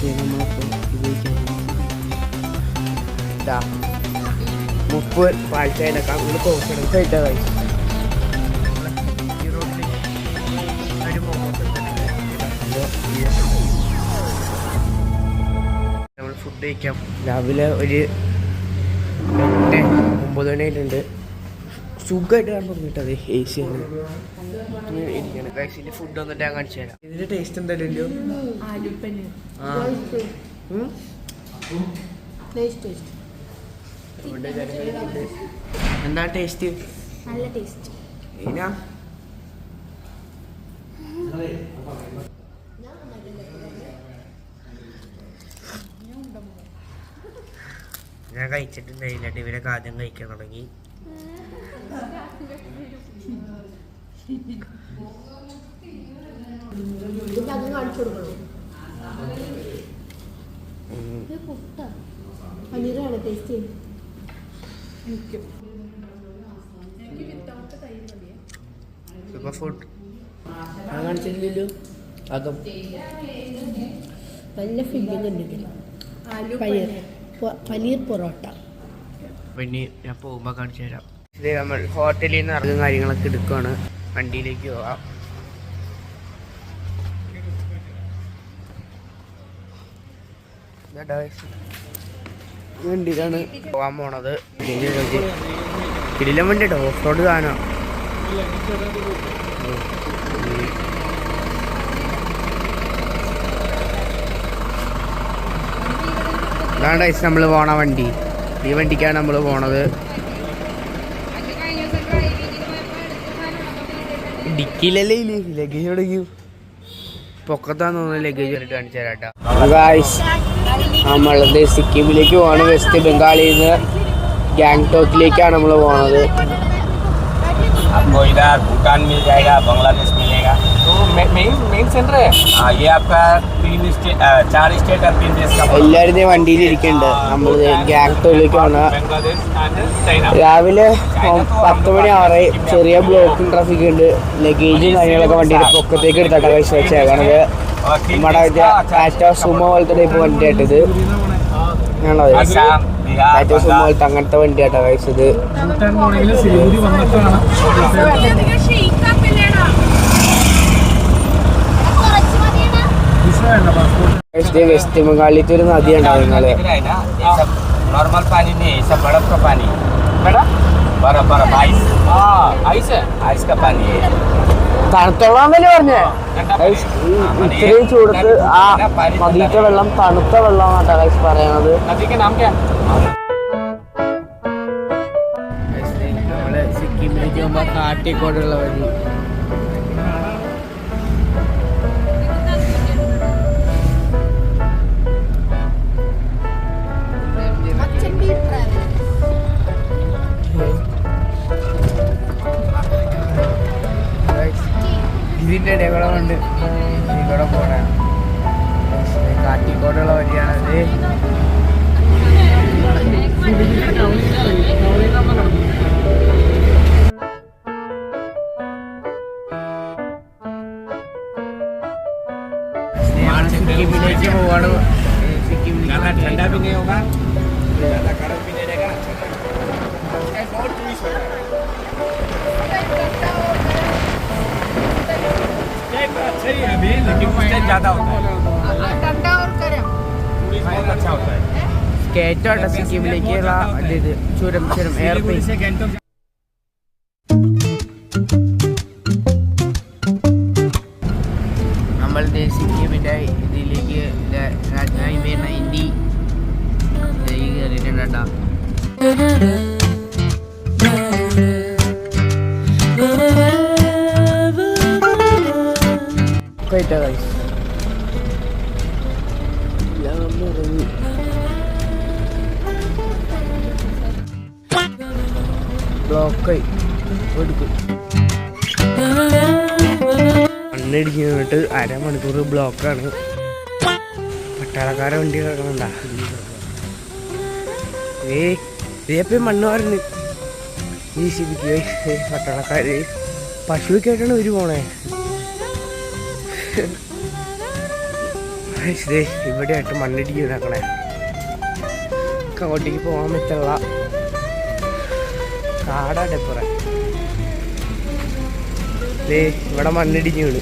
നമ്മളിപ്പോൾ ഉപയോഗിക്കാൻ ഇതാ മുപ്പ് ആയിട്ടാ കഴിച്ചു നമ്മൾ ഫുഡ് കഴിക്കാം. രാവിലെ ഒരു എട്ട് ഒമ്പത് മണിയായിട്ടുണ്ട് സുഖമായിട്ട് കാണാൻ തുടങ്ങിയിട്ടത് എ സി ആണ്. ഇങ്ങനെ ഇരിക്കണം കഴിച്ചിട്ട് ഫുഡ് വന്നിട്ട് ഞാൻ കാണിച്ചു തരാം. ഇതിന്റെ ടേസ്റ്റ് എന്തായാലും. എന്താ ടേസ്റ്റ് നല്ല ടേസ്റ്റ് ഇതിനാ ഞാൻ കഴിച്ചിട്ടുണ്ടായില്ല ഇവരൊക്കെ ആദ്യം കഴിക്കാൻ തുടങ്ങി. അങ്ങ് കാണിച്ചു സൂപ്പർ ഫുഡ് നല്ല ഫില്ലിംഗ് പനീർ പനീർ പൊറോട്ട പിന്നെ ഞാൻ പോകുമ്പോൾ കാണിച്ചു തരാം. ഇത് നമ്മൾ ഹോട്ടലിൽ നിന്ന് ഇറങ്ങും കാര്യങ്ങളൊക്കെ എടുക്കുവാണ്. വണ്ടിയിലേക്ക് പോവാം. വണ്ടിയിലാണ് പോകാൻ പോണത്. കിടിലം വണ്ടി ഓഫ് റോഡ് സാധനം. guys നമ്മൾ പോണ വണ്ടി. ഈ വണ്ടിക്കാണ് നമ്മൾ പോണത്. ഡിക്കിയിലല്ലേ ഇല്ലേ ലഗേജ്? എവിടെയും പൊക്കത്താന്ന് തോന്നുന്ന ലഗേജ്. കണ്ടിട്ട് കാണിച്ചു തരാട്ടോ നമ്മളത് സിക്കിമിലേക്ക് പോവാണ്. വെസ്റ്റ് ബംഗാളിൽ നിന്ന് ഗാങ്ടോക്കിലേക്കാണ് നമ്മൾ പോണത്. അപ്പോൾ ഇതാ ഭൂട്ടാൻ മിൽ ജായഗ ബംഗ്ലാദേശ് എല്ലാവരും വണ്ടിയിൽ ഇരിക്കുന്നുണ്ട് നമ്മൾ ഗ്യാങ്ടോയിലേക്ക് പോണ രാവിലെ പത്ത് മണി ആറ് ചെറിയ ബ്ലോക്കും ട്രാഫിക് ഉണ്ട് ലഗേജും കാര്യങ്ങളൊക്കെ വണ്ടിയുടെ പൊക്കത്തേക്ക് എടുത്താട്ടാ കഴിച്ച് വെച്ചേക്കണത് നമ്മുടെ ടാറ്റ സുമോ പോലത്തെ ടൈപ്പ് വണ്ടിയായിട്ട് ഇത്. ഞാനോ ടാറ്റ സുമോ പോലത്തെ അങ്ങനത്തെ വണ്ടി ആട്ടാ പൈസ വെസ്റ്റ് ബംഗാളിലത്തെ ഒരു നദി ഉണ്ടാവും നിങ്ങള് दिख रहा है ना ये सब नॉर्मल पानी नहीं है ये सब बर्फ का पानी है മേഡം बर्फ बर्फ आइस ആ ഐസ് आइस का पानी है തണുത്തോളാന്നല്ലേ പറഞ്ഞേ ഗൈസ്, ഈ ഇത്രയും ചൂടത്ത് ആ നദിയിലെ വെള്ളം തണുത്ത വെള്ളം കേട്ടോ ഗൈസ് പറയണത് നദി के नाम क्या നമ്മള് സിക്കിമിലേക്ക് പോകുമ്പോ കാട്ടിക്കോടുള്ള വഴി ज़्यादा होता है ठंडा और गरम टूरिस्ट बहुत अच्छा होता है കയറ്റോട്ടെ സിക്കിമിലേക്കുള്ള ഇത് ചുരം ചുരം എയർപ്ലെയിൻ से गैंगटॉक നമ്മൾ ദേ സിക്കിമിൻ്റെ ഇതിലേക്ക് ദേ രാജധാനി വരുന്ന ഹിന്ദി കയറിയിട്ടുണ്ട് കേട്ടോ കയറ്റാ ഇറങ്ങി. ബ്ലോക്കായി. എടുക്കും. മണ്ണിടിച്ച് നിന്നിട്ട് അരമണിക്കൂർ ബ്ലോക്കാണ്. പട്ടാളക്കാരെ വണ്ടി കിടക്കണണ്ട മണ്ണ് പറഞ്ഞു ഈ ശിബിക്ക് പട്ടാളക്കാര്. പശുവൊക്കെ ആയിട്ടാണ് ഒരു പോണേ. ഇത് ഇവിടെ ആയിട്ട് മണ്ണിടിക്ക് ഇതാക്കണേ അങ്ങോട്ടേക്ക് പോകാൻ പറ്റുള്ള കാടാട്ടെ ദേ ഇവിടെ മണ്ണിടിഞ്ഞ് വീണ്.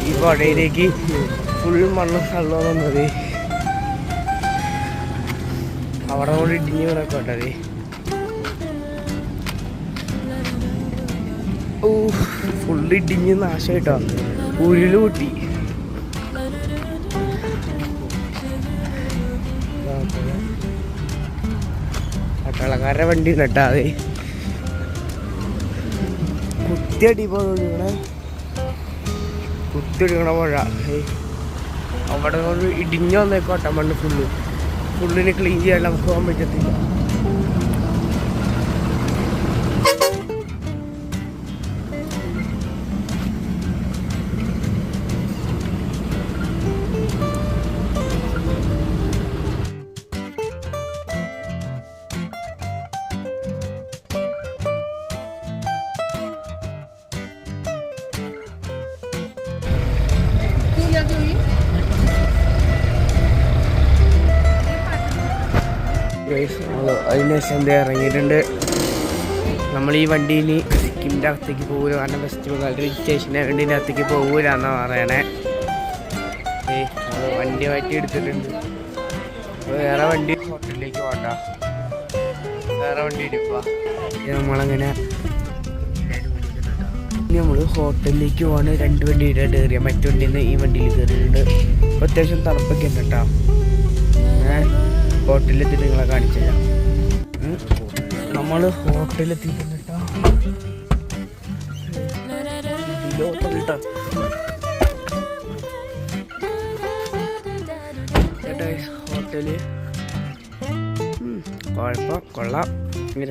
ഈ പുഴയിലേക്ക് ഫുൾ മണ്ണ് വെള്ളം വന്നത് അവിടെ കൊണ്ട് ഇടിഞ്ഞ് വീണക്കോട്ടെ ഓ ഫുള്ള് ഇടിഞ്ഞ് നാശമായിട്ടോ ഉരുൾ കൂട്ടി പട്ടാളക്കാരുടെ വണ്ടി നട്ടാ അതെ കുത്തിയടി പോണേ കുത്തിയടിക്കണ പുഴ. അവിടെ ഇടിഞ്ഞു വന്നേക്കോട്ടെ മണ്ണ് ഫുള്ള് ഫുള്ളിന് ക്ലീൻ ചെയ്യാൻ നമുക്ക് പോകാൻ പറ്റത്തില്ല. എന്താ ഇറങ്ങിയിട്ടുണ്ട്. നമ്മൾ ഈ വണ്ടിയിൽ സിക്കിമിന്റെ അകത്തേക്ക് പോകില്ല കാരണം വെസ്റ്റ് ബംഗാൾ സ്റ്റേഷന്റെ വണ്ടീന്റെ അകത്തേക്ക് പോകില്ല എന്നാണ് പറയണേ. ഏ വണ്ടി മാറ്റി എടുത്തിട്ടുണ്ട്. വേറെ വണ്ടി ഹോട്ടലിലേക്ക് പോകണ്ട വേറെ വണ്ടി എടുക്കുക നമ്മളങ്ങനെ നമ്മൾ ഹോട്ടലിലേക്ക് പോകാണ് രണ്ട് വണ്ടി ഇടാണ്ട് കയറിയ. മറ്റു വണ്ടിയിൽ നിന്ന് ഈ വണ്ടിയിൽ കയറിയിട്ടുണ്ട്. അത്യാവശ്യം തണുപ്പൊക്കെ ഉണ്ട് കേട്ടോ. ഹോട്ടലിലെത്തി നിങ്ങളെ കാണിച്ചു തരാം നമ്മൾ ഹോട്ടലിലെത്തിയിട്ടുണ്ട് കേട്ടോ ഇതിലെ ഹോട്ടൽ കേട്ടോ ചേട്ടാ ഹോട്ടൽ. ഉം, കുഴപ്പം കൊള്ളാം.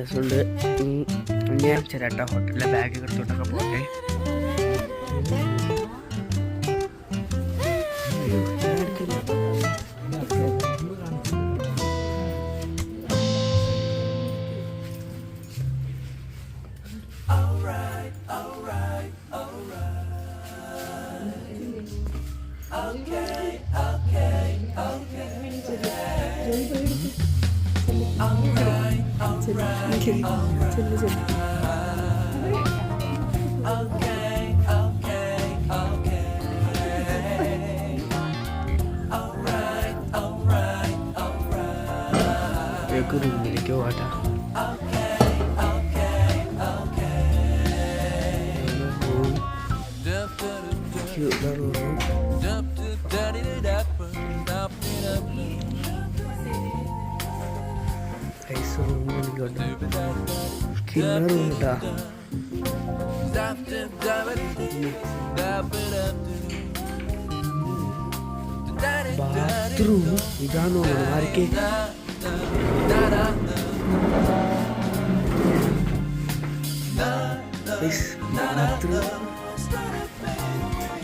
രസമുണ്ട്. ഞാൻ ചേട്ടാ ഹോട്ടലിലെ ബാഗ് എടുത്തോട്ടൊക്കെ പോട്ടെ. റൂമിട്ടാ ബാത്റൂം ഇതാണോ ആർക്കേ.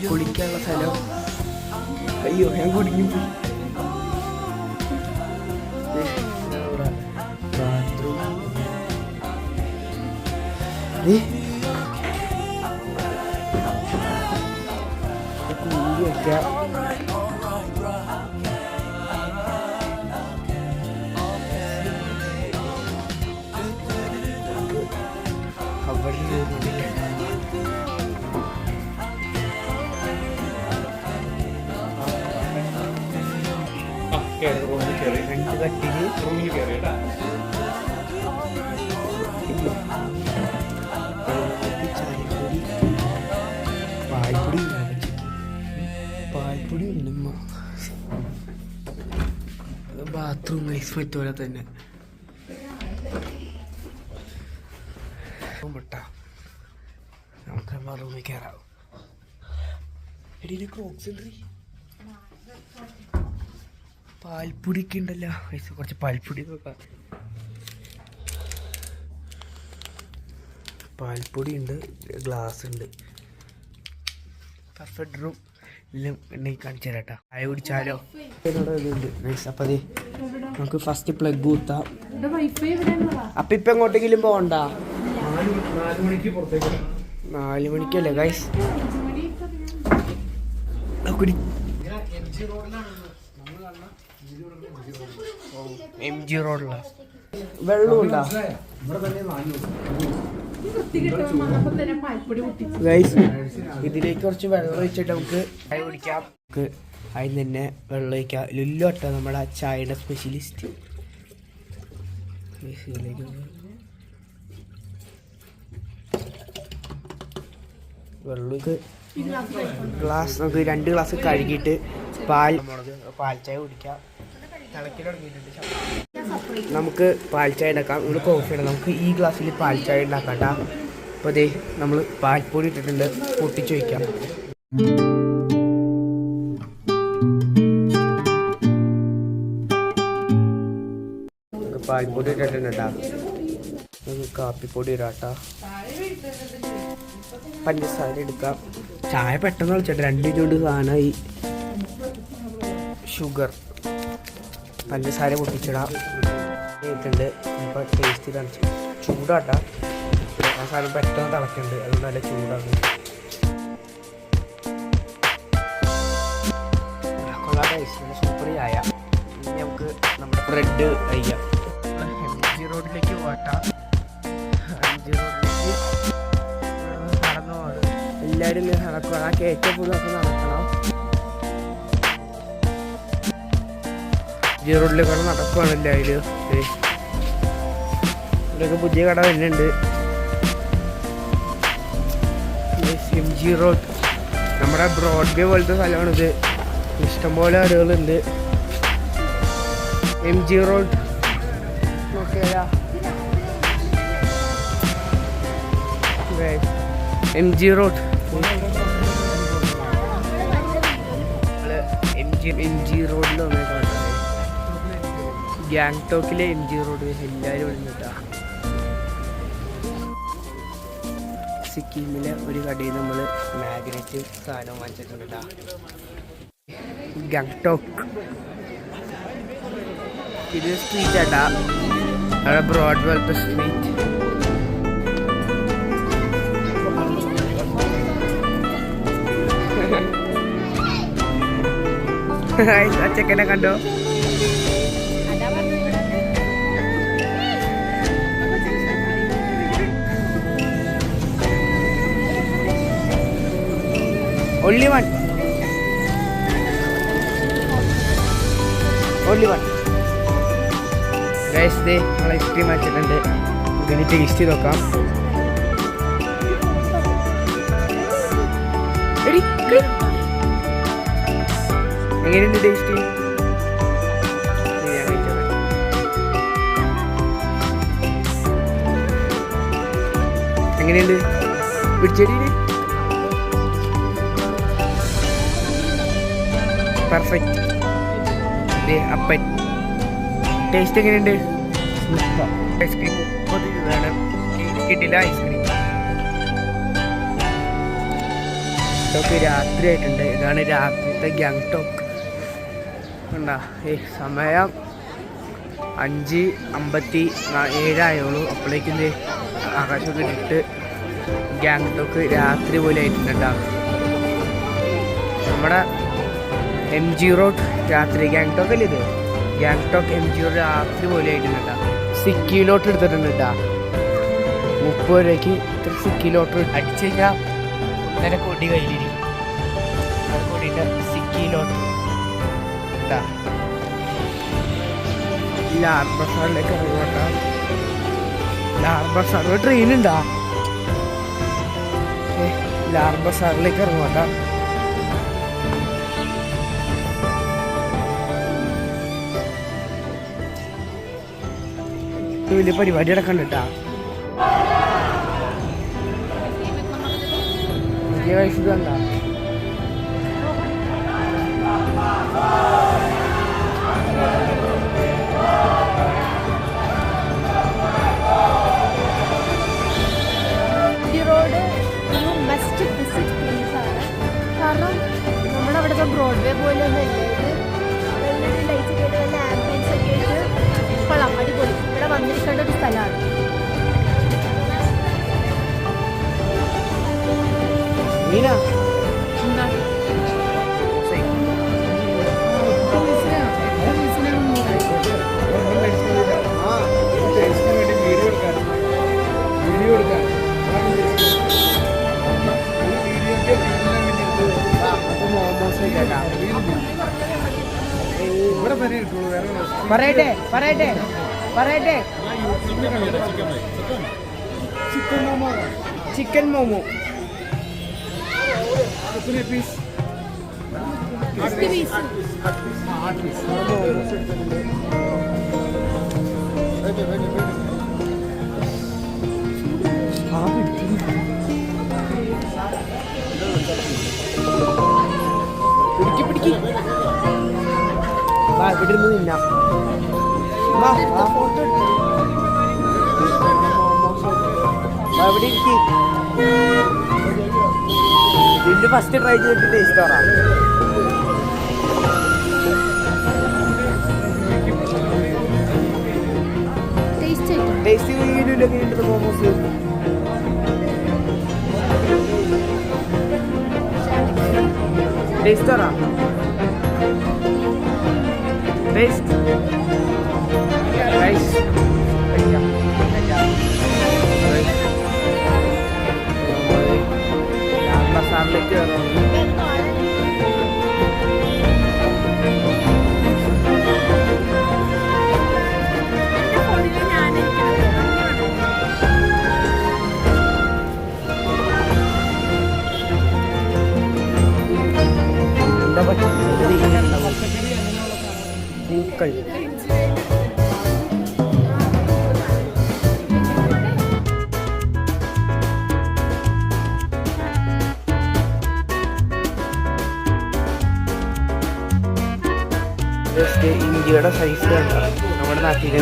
കുളിക്കാനുള്ള സ്ഥലം. അയ്യോ ഞാൻ കുടുങ്ങി കുളി വെക്കാം അവിടെ രണ്ട് കട്ടിൽ റൂമിൽ കയറി കേട്ടാ ചായപ്പൊടി ബാത്റൂം നൈസ് പറ്റോലെ തന്നെ. മുട്ട നമുക്ക് നമ്മ റൂമിൽ കയറാം എടീന് ക്രോക്സ് ഉണ്ട് പാൽപ്പൊടിയൊക്കെ ഉണ്ടല്ലോ. പൈസ കുറച്ച് പാൽപ്പൊടി നോക്കാം പാൽപ്പൊടി ഉണ്ട് ഗ്ലാസ് ഉണ്ട്. പെർഫെക്റ്റ് റൂം ഉണ്ടെങ്കിൽ കാണിച്ചു തരാം കേട്ടോ ചായ കുടിച്ചാലോ? അപ്പൊ അതെ നമുക്ക് ഫസ്റ്റ് പ്ലഗ് കുത്താം അപ്പൊ ഇപ്പൊ എങ്ങോട്ടെങ്കിലും പോകണ്ട? നാല് മണിക്കല്ലേ ഗൈസ് എം ജി റോഡില. വെള്ളം ഉണ്ടോ? ഗൈസ് ഇതിലേക്ക് കുറച്ച് വെള്ളം ഒഴിച്ചിട്ട് നമുക്ക് ചായ കുടിക്കാം. നമുക്ക് അതിൽ തന്നെ വെള്ളം ഒഴിക്കാം. ലുല്ലു കേട്ടോ നമ്മുടെ ചായയുടെ സ്പെഷ്യലിസ്റ്റ് വെള്ളം വെള്ളമൊക്കെ ഗ്ലാസ് നമുക്ക് രണ്ട് ഗ്ലാസ് കഴുകിയിട്ട് പാൽ മുളക് പാൽ ചായ കുടിക്കാം. നമുക്ക് പാൽച്ചായ ചായ ഉണ്ടാക്കാം. ഇവിടെ കോഫി ഇടാം. നമുക്ക് ഈ ഗ്ലാസ്സിൽ പാൽച്ചായ ചായ ഉണ്ടാക്കാം അപ്പോൾ അതേ നമ്മൾ പാൽപ്പൊടി ഇട്ടിട്ടുണ്ട്. പൊട്ടിച്ചു വയ്ക്കാം പാൽപ്പൊടി ഇട്ടിട്ടുണ്ട് കേട്ടോ കാപ്പിപ്പൊടി ഇടാട്ടാ പഞ്ചസാര എടുക്കാം. ചായ പെട്ടെന്ന് കളിച്ചിട്ട് രണ്ട് ചൂട് സാധനമായി ഷുഗർ പഞ്ചസാര പൊട്ടിച്ചിടാം. ഇട്ടുണ്ട് ഇപ്പോൾ ടേസ്റ്റ് കാണിച്ചു ചൂടാട്ടാ. ആ സാധനം പെട്ടെന്ന് തിളക്കുന്നുണ്ട് അതുകൊണ്ട് നല്ല ചൂടാണ്. സൂപ്പർ ചായ നമുക്ക് നമ്മുടെ ബ്രെഡ് കഴിക്കാം. എം ജി റോഡിലേക്ക് പോട്ട എം ജി റോഡിലേക്ക് നടന്നു? എല്ലാവരും നടക്കുക ആ കയറ്റ ജി റോഡിലേക്ക് കട നടക്കുകയാണല്ലേ അതിൽ ഇവിടെയൊക്കെ പുതിയ കട തന്നെയുണ്ട് എം ജി റോഡ്. നമ്മുടെ ബ്രോഡ്വേ പോലത്തെ സ്ഥലമാണിത്. ഇഷ്ടംപോലെ കടകളുണ്ട്. M G road. M G road. M G M G റോഡിൽ വന്നേക്കാണ് ഗാങ്ടോക്കിലെ എം ജി റോഡ് എല്ലാവരും വിളിഞ്ഞിട്ടാ സിക്കിമിലെ ഒരു കടയിൽ നമ്മൾ മാഗ്നറ്റ് സാധനം വാങ്ങിച്ചിട്ടുണ്ട് കേട്ടോ ഗാങ്ടോക്ക് ഇത് സ്ട്രീറ്റ് ആട്ടാ. അവിടെ ബ്രോഡ് പോലത്തെ സ്ട്രീറ്റ് ചെക്കനെ കണ്ടോ? Only one only one guys ദേ നമ്മൾ ഐസ്ക്രീം വെച്ചിട്ടുണ്ട് ഇതിന് ടേസ്റ്റ് നോക്കാം. എങ്ങനെയുണ്ട് ടേസ്റ്റ് എങ്ങനെയുണ്ട്? പിടിച്ചെടിയിൽ പെർഫെക്റ്റ് അപ്പൻ ടേസ്റ്റ് എങ്ങനെയുണ്ട്? ഐസ്ക്രീം മുപ്പത് രൂപയാണ്. കിട്ടില്ല ഐസ്ക്രീം ഇതൊക്കെ രാത്രി ആയിട്ടുണ്ട്. ഇതാണ് രാത്രിത്തെ ഗ്യാങ് ടോക്ക് ഉണ്ടാ ഏ സമയം അഞ്ച് അമ്പത്തി ഏഴായുള്ളൂ അപ്പോഴേക്കും ആകാശമൊക്കെ ഇട്ട് ഗ്യാങ് ടോക്ക് രാത്രി പോലെ ആയിട്ടുണ്ട് നമ്മുടെ എം ജി റോഡ് രാത്രി ഗാങ്ടോക്ക് അല്ലേ ഇത്? ഗാങ്ടോക്ക് എം ജി റോഡ് രാത്രി പോലെ ആയിട്ടുണ്ട് സിക്കിയിലോട്ട് എടുത്തിട്ടുണ്ട് കേട്ടോ മുപ്പത് രൂപയ്ക്ക് ഇത്ര സിക്കിയിലോട്ട് അടിച്ചു കഴിഞ്ഞാൽ ഒന്നര കോടി കയ്യിലിരിക്കും. അത് കൂടിയിട്ട് സിക്കിയിലോട്ട് കേട്ടാ ലാർ ബസാറിലേക്ക് ഇറങ്ങോട്ടാ ലാർ ബസാർ ട്രെയിൻ ഉണ്ടാ ലാർ ബസാറിലേക്ക് ഇറങ്ങോട്ടാ വലിയ പരിപാടി നടക്കണ്ട കേട്ടാ. വലിയ വയസ്സ് കണ്ട. റോഡ് ഒരു മസ്റ്റ് വിസിറ്റ് പ്ലേസ് കാരണം നമ്മുടെ അവിടുത്തെ ബ്രോഡ്വേ പോലെ ഒന്നും ഇത് നല്ലൊരു ലൈറ്റ് കേട്ട് നല്ല അടിപൊളി ഇവിടെ വന്നിരിക്കേണ്ട ഒരു സ്ഥലമാണ് മീന പറയട്ടെ പറയട്ടെ പറയട്ടെ. ചിക്കൻ മോമോ പിടിക്ക് പിടിക്ക്. വാ ഇവിടെ ഇരുന്ന് തിന്നാം. ഇവിടെ ഇരിക്ക്? ഇതിന്റെ ഫസ്റ്റ് ട്രൈ ചെയ്തിട്ട് ടേസ്റ്റ് പറ ടേസ്റ്റ് കഴിഞ്ഞില്ല കഴിഞ്ഞിട്ട് മോമോസ് ടേസ്റ്റ് പറ ടേസ്റ്റ് റൈസ് മസാലയ്ക്ക് കയറും എന്റെ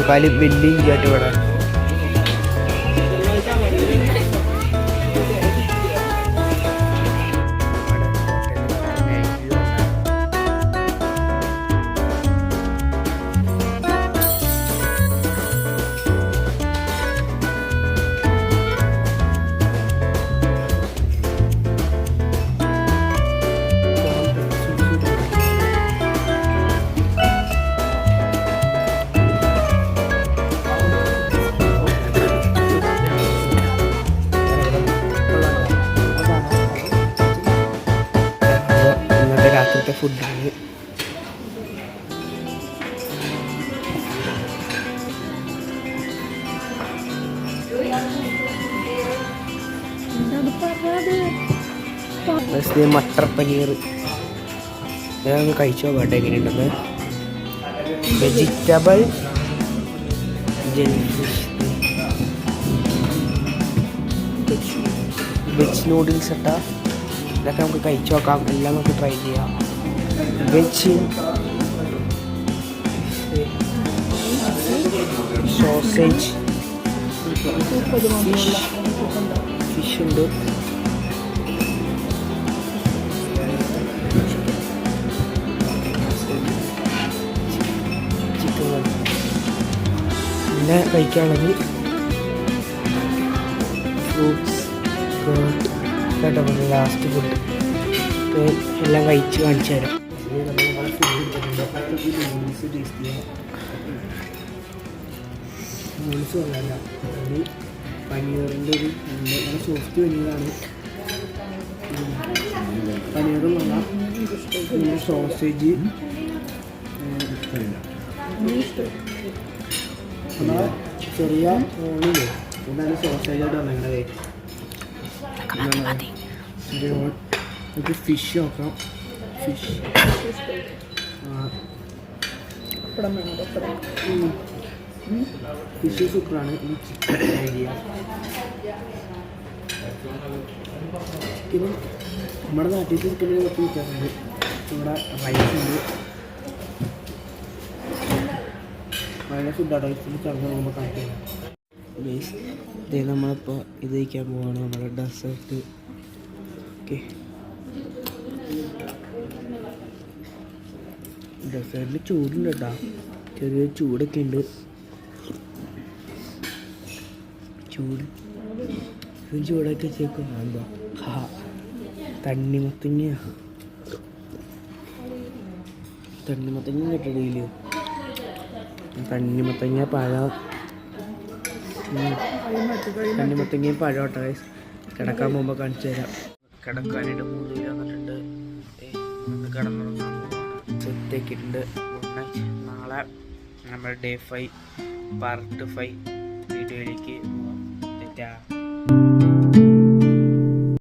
നാട്ടിനേക്കാളും വലിയ ഇഞ്ചിയായിട്ട് ഇവിടെ മട്ടർ പനീർ. ഞാൻ കഴിച്ചു നോക്കട്ടെ എങ്ങനെയുണ്ടെന്ന്. വെജിറ്റബിൾ ജെൽഫിഷ് വെജ് നൂഡിൽസ് ഇട്ട. ഇതൊക്കെ നമുക്ക് കഴിച്ചു നോക്കാം. എല്ലാം നമുക്ക് ട്രൈ ചെയ്യാം. Veg sausage fish fish chicken പിന്നെ കഴിക്കാനുള്ളത് ഫ്രൂട്ട്സ് കേട്ടോ ലാസ്റ്റ് ഫുഡ് എല്ലാം കഴിച്ച് കാണിച്ചു തരാം. നൂഡിൽസ് കൊള്ളാല്ല അത് പനീറിന്റെ ഒരു നല്ല സോഫ്റ്റ് പനീറാണ്. പനീറും കൊള്ളാം. പിന്നെ സോസേജ് ചെറിയ ഓണില്ലേ എന്താണ് സോസേജ് ആയിട്ട് വന്നേക്കണത്. നമുക്ക് ഫിഷ് നോക്കാം. ഫിഷ് ഫിഷ് സൂപ്പറാണ് ഐഡിയ ചിക്കനും നമ്മുടെ നാട്ടിൽ ചിക്കനിൽ കുറച്ച് വ്യത്യാസമുണ്ട് ഇവിടെ റൈസ് ഉണ്ട്. നല്ല ഫുഡാണ് റൈസിന് ചർച്ച ബേസ് ഇതേ നമ്മളിപ്പോൾ ഇത് കഴിക്കാൻ പോവാണ്. നമ്മുടെ ഡെസേർട്ട് ഓക്കെ ഡെസേർട്ടിൽ ചൂടുണ്ട് കേട്ടോ. ചെറിയൊരു ചൂടൊക്കെ ഉണ്ട്. ചൂട്. ഒരു ചൂടൊക്കെ ചേക്കും എന്തോ ഹാ തണ്ണിമത്തങ്ങ തണ്ണിമത്തങ്ങ തണ്ണി മുത്തങ്ങ പഴം. തണ്ണി മുത്തങ്ങ പഴം കേട്ടോ പഴോട്ട കിടക്കാൻ പോകുമ്പോൾ കാണിച്ചു തരാം. കിടക്കാനായിട്ട് മൂന്ന് കിലോ വന്നിട്ടുണ്ട് ഒന്ന് നാളെ നമ്മുടെ ഡേ ഫൈവ് പാർട്ട് ഫൈവ് വീഡിയോയിലേക്ക് പോവാം തെറ്റാ